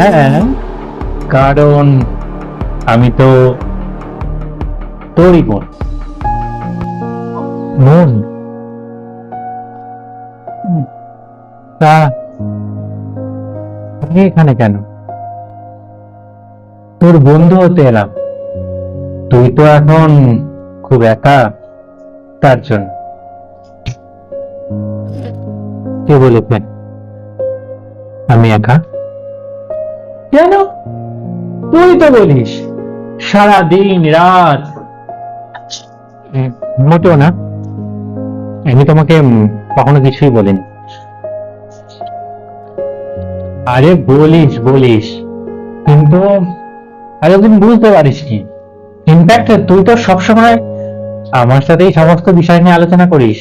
হ্যাঁ কারণ আমি তো তোরই বোন। তা এখানে কেন? তোর বন্ধু হতে এলাম। তুই তো এখন খুব একা তার জন্য। কে বলেছেন আমি একা? কেন? তুই তো বলিস সারা দিন রাত মোটেও না। আমি তোমাকে কখনো কিছুই বলিনি। আরে বলিস বলিস। কিন্তু আরে তুমি বুঝতে পারিস কি ইনফ্যাক্ট তুই তো সবসময় আমার সাথেই সমস্ত বিষয় নিয়ে আলোচনা করিস।